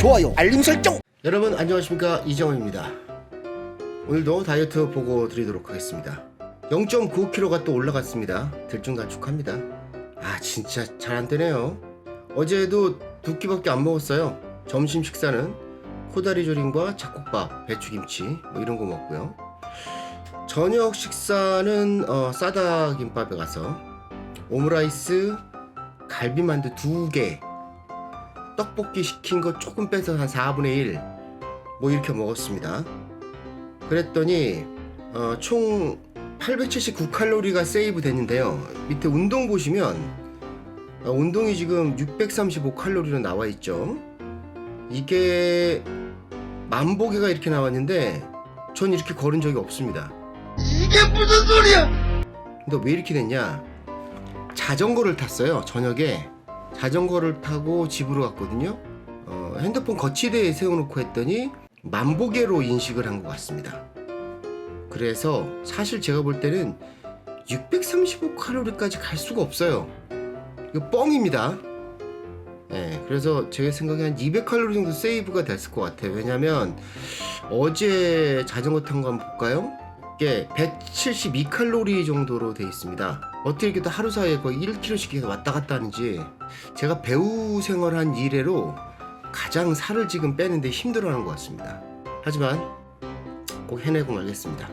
좋아요 알림 설정 여러분 안녕하십니까 이정원입니다. 오늘도 다이어트 보고 드리도록 하겠습니다. 0.9kg가 또 올라갔습니다. 들쭉날쭉합니다. 아 진짜 잘 안 되네요. 어제도 두 끼밖에 안 먹었어요. 점심 식사는 코다리 조림과 잡곡밥, 배추김치 뭐 이런 거 먹고요. 저녁 식사는 어, 싸다 김밥에 가서 오므라이스, 갈비만두 두 개, 떡볶이 시킨 거 조금 빼서 한 4분의 1, 뭐 이렇게 먹었습니다. 그랬더니 어, 총 879칼로리가 세이브 됐는데요. 밑에 운동 보시면 어, 운동이 지금 635칼로리로 나와 있죠. 이게 만보개가 이렇게 나왔는데 전 이렇게 걸은 적이 없습니다. 이게 무슨 소리야 근데 왜 이렇게 됐냐? 자전거를 탔어요. 저녁에 자전거를 타고 집으로 갔거든요. 어, 핸드폰 거치대에 세워놓고 했더니 만보개로 인식을 한 것 같습니다. 그래서 사실 제가 볼 때는 635칼로리까지 갈 수가 없어요. 이거 뻥입니다. 예, 그래서 제 생각에 한 200칼로리 정도 세이브가 됐을 것 같아요. 왜냐면 어제 자전거 탄 거 한번 볼까요? 게 172칼로리 정도로 되어 있습니다. 어떻게 이렇게 하루 사이에 거의 1kg씩 왔다 갔다 하는지 제가 배우 생활한 이래로 가장 살을 지금 빼는데 힘들어하는 것 같습니다. 하지만 꼭 해내고 말겠습니다.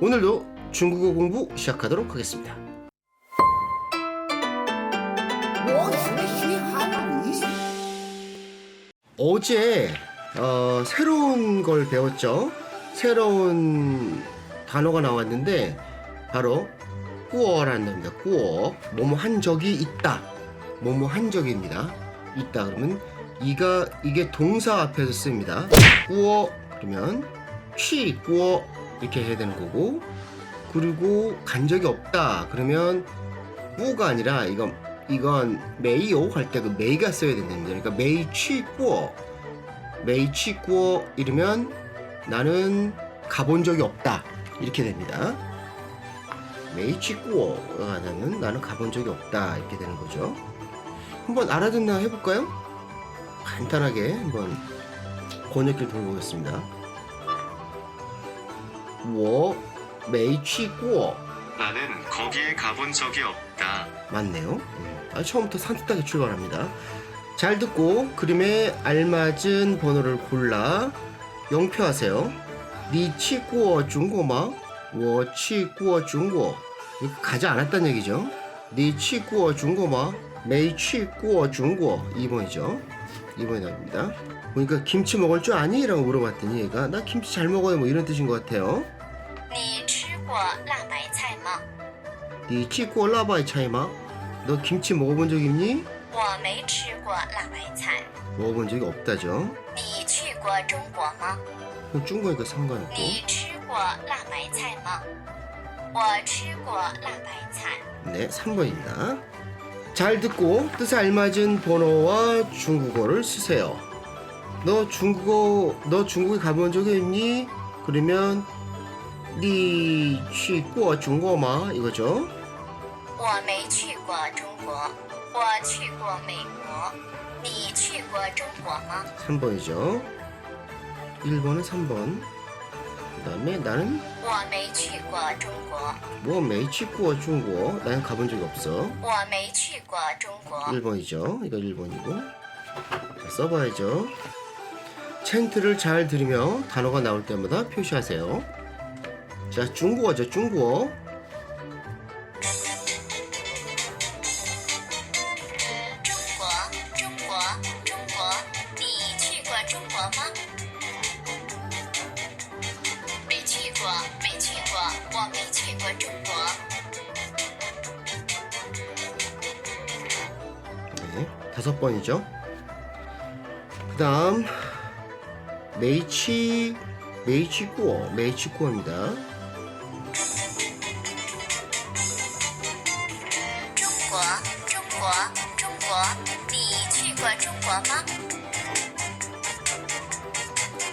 오늘도 중국어 공부 시작하도록 하겠습니다. 어제 어, 새로운 걸 배웠죠. 새로운 단어가 나왔는데 바로 꾸어라는 단어입니다. 꾸어 뭐뭐 한 적이 있다. 뭐뭐 한 적입니다. 있다 그러면 이가 이게 동사 앞에서 씁니다. 꾸어 그러면 취 꾸어 이렇게 해야 되는 거고 그리고 간 적이 없다 그러면 꾸가 아니라 이건 이건 메이오 할 때 그 메이가 써야 된답니다. 그러니까 메이 취 꾸어 메이 취 꾸어 이러면 나는 가본 적이 없다 이렇게 됩니다. 메이치꾸어라는 나는 가본 적이 없다 이렇게 되는 거죠. 한번 알아듣나 해볼까요? 간단하게 한번 번역기를 돌보겠습니다. 워 메이치꾸어 나는 거기에 가본 적이 없다. 맞네요. 음, 아, 처음부터 산뜻하게 출발합니다. 잘 듣고 그림에 알맞은 번호를 골라 영표하세요. 니 치구어 중고마? 我去过中国. 이거 가지 않았단 얘기죠. 니 치구어 중고마? 没去过中国. 2번이죠. 2번이 나옵니다. 보니까 김치 먹을 줄 아니? 라고 물어봤더니 얘가 나 김치 잘 먹어요. 뭐 이런 뜻인 것 같아요. 你吃过辣白菜吗？ 니 치구어 라바이 차이마? 너 김치 먹어본 적 있니? 我没吃过辣白菜。 먹어본 적이 없다죠. 你去过中国吗？ 그럼 중국이니까 상관없고 你吃过辣白菜吗？我吃过辣白菜。 네 3번입니다 잘 듣고 뜻에 알맞은 번호와 중국어를 쓰세요 너 중국어 너 중국에 가본 적이 있니? 그러면 니 취过 중국어마 이거죠 我没去过中国，我去过美国。你去过中国吗？ 3번이죠 1번은 3번 그 다음에 나는 我没去过中国， 뭐 메이취过 중국어 나는 가본 적이 없어 我没去过中国。 1번이죠. 이거 1번이고. 자, 써봐야죠. 챈트를 잘 들으며 단어가 나올 때마다 표시하세요. 자, 중국어죠, 중국어. 我没去过中国。 네, 다섯 번이죠. 그 다음, 메이치, 메이치꾸어, 메이치꾸어입니다. 中国，中国，中国，你去过中国吗？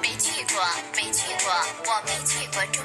没去过，没去过，我没去过中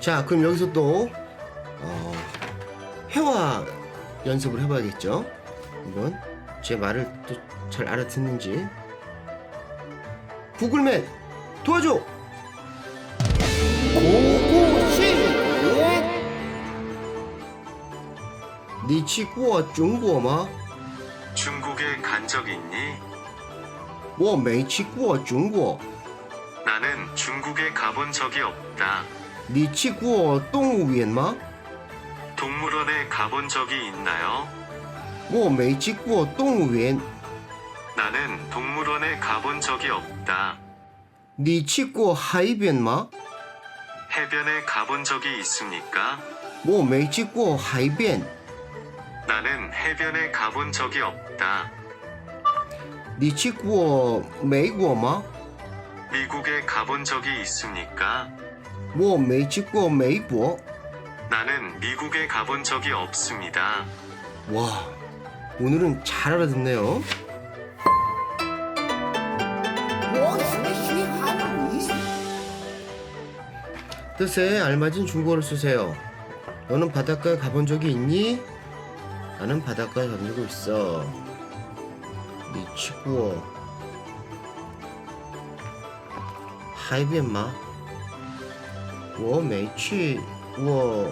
자, 그럼 여기서 또 어, 회화 연습을 해봐야겠죠? 한번 제 말을 또 잘 알아듣는지 구글맨 도와줘! 고고시 니 치고 중국어 중국에 간 적 있니? 我没去过中国 나는 중국에 가본 적이 없다. 你去过动物园吗 동물원에 가본 적이 있나요? 我没去过动物园 나는 동물원에 가본 적이 없다. 你去过海边吗 해변에 가본 적이 있습니까? 我没去过海边 나는 해변에 가본 적이 없다. 你去过美国吗 미국에 가본 적이 있습니까? 뭐 메이치고 메이보? 나는 미국에 가본 적이 없습니다. 와, 오늘은 잘 알아듣네요. 뜻에 알맞은 중국어를 쓰세요. 너는 바닷가에 가본 적이 있니? 나는 바닷가에 가본 적이 있어. 미치고. 하이비엠마. 我没去我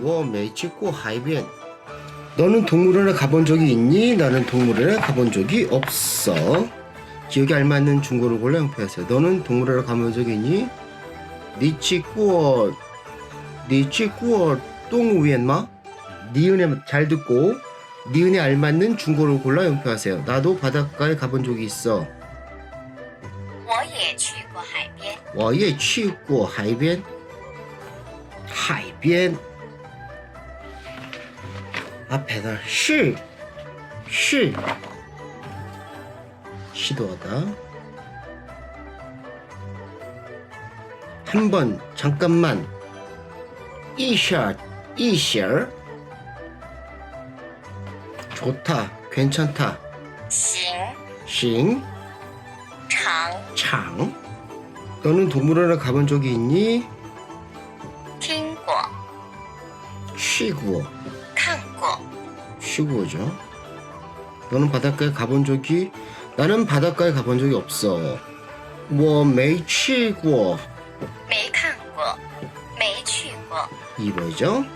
我没去过海边 너는 동물원에 가본 적이 있니? 나는 동물원에 가본 적이 없어 기억에 알맞는 중국어를 골라 형표하세요 너는 동물원에 가본 적이 있니? 你去过你去过动物园吗? 니은에 잘 듣고 니은에 알맞는 중국어를 골라 연표하세요. 나도 바닷가에 가본 적이 있어. 我也去过海边。我也去过海边.海边. 앞에다 是是 시도하다. 한 번 잠깐만 一下一下 좋다 괜찮다 行 싱 长 창 너는 동물원에 가본 적이 있니? 听过 쉬구어 看过。 쉬구어죠 너는 바닷가에 가본 적이 나는 바닷가에 가본 적이 없어 我没去过没看过，没去过。 2번이죠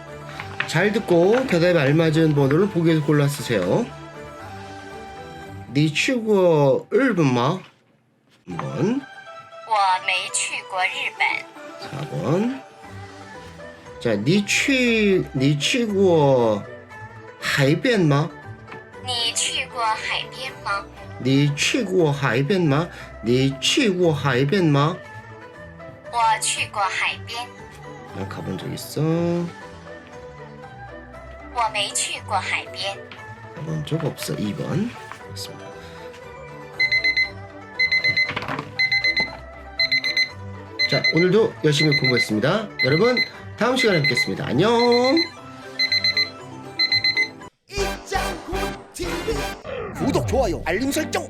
잘 듣고 대답에 알맞은 번호를 보기에서 골라 쓰세요 你去过日本吗? 2 번 我没去过日本。 4번. 자, 你去你去过海边吗?你去过海边吗？你去过海边吗?你去过海边吗?我去过海边。 난 가본 적 있어. 我没去过海边。 가본 적 없어. 2번. 맞습니다. 자, 오늘도 열심히 공부했습니다. 여러분, 다음 시간에 뵙겠습니다. 안녕. 구독 좋아요 알림 설정